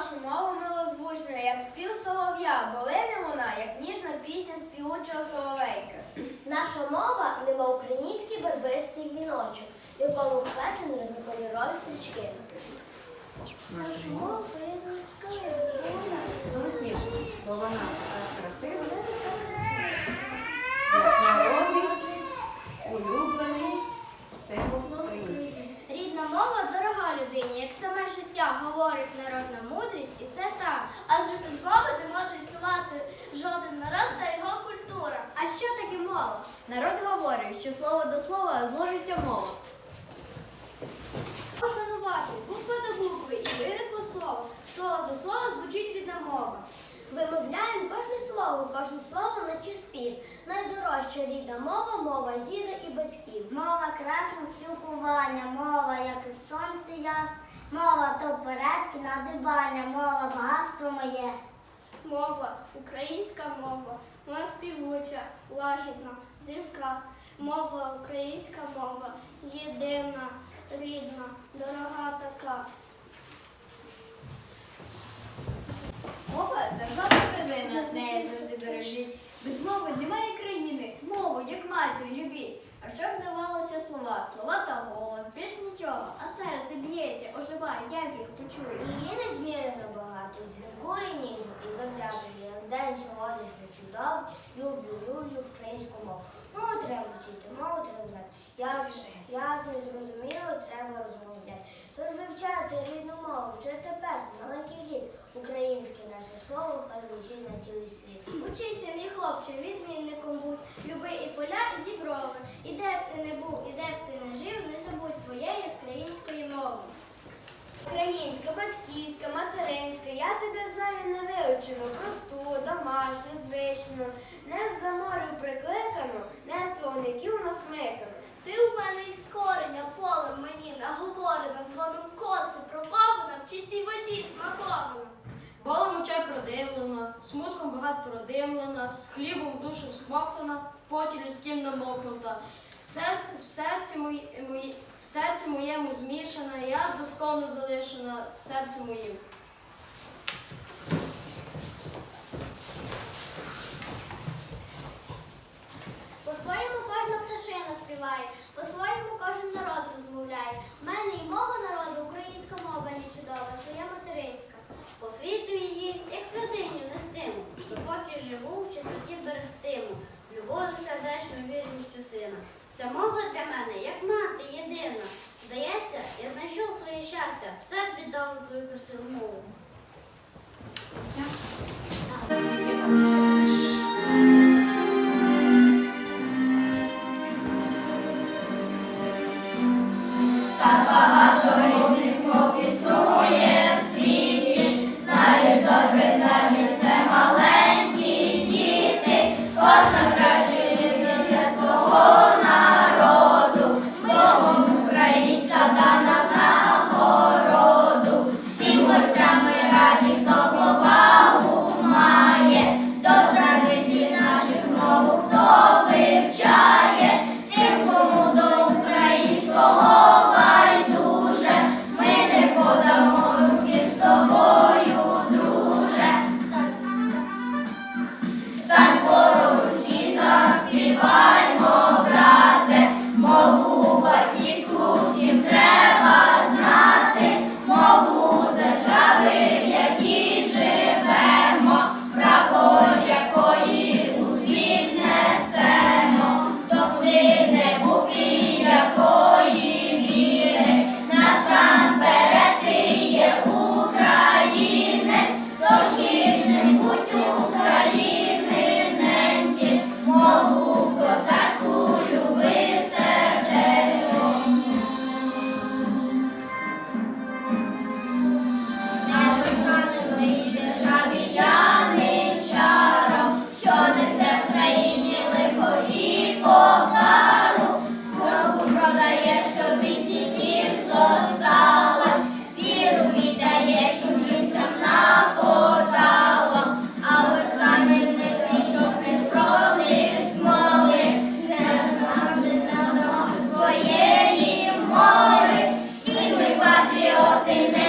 нашу мову милозвучна, як спів солов'я, бо лине вона, як ніжна пісня співучого соловейка. Наша мова немов український вербистий віночок, в якому вплетені різнокольорові стрічки. Наша мова є Голосніше, бо вона красива, як народний, улюблений символ українців. Рідна мова дорога людині, як саме життя говорить народна мудрість, і це так. Адже без мови не може існувати жоден народ та його культура. А що таке мова? Народ говорить, що слово до слова зложиться мова. Пошанувати буква до букви і виникло слово. Слово до слова звучить рідна мова. Вимовляємо кожне слово, кожне слово наче спів. Найдорожча рідна мова мова діда і батьків. Мова красне спілкування, мова, як і сонце ясне, мова то передки надибання, мова багатство моє. Мова, українська мова, вона співуча, лагідна, дзвінка. Мова, українська мова, єдина, рідна, дорога така. Мова державна родина, неї завжди дорожить. Без мови немає країни, мову, як матір, любіть. А що б давалося слова? Слова та голос, більш нічого, а серце б'ється, оживає, почую. Її незмірено багато, дзвінкою ніжно і розв'язує, як день сьогоднішній чудовий, люблю, люблю українську мову. Мову треба вчити, мову треба знати. Ясно, і зрозуміло треба розмовляти. Тож вивчати рідну мову вже тепер з маленьких літ. Українське наше слово хай звучить на цілий світ. Учися, мій хлопче, відмінником будь, люби і поля, і діброви. І де б ти не був, і де б ти не жив, не забудь своєї української мови. Українська, батьківська, материнська, я тебе знаю не вивчила, просту, домашню, звичну, не за морю прикликану, не з насмикану. Ти у мене Болем очей продимлена, смутком багат продимлена, з хлібом душу смоктана, в поті людським намокнута. В серці, в мої, мої, в серці моєму змішана, я досконно залишена в серці моїм. По-своєму кожна пташина співає, по-своєму кожен народ розмовляє. В мене і мова народу, українська мова є чудова, своя материнська. По світу її, як святиню нестиму, допоки живу в чистоті берегтиму, любов'ю сердечною вірністю сина. Ця мова для мене, як мати єдина. Здається, я знайшов своє щастя, все віддав на твою красиву мову.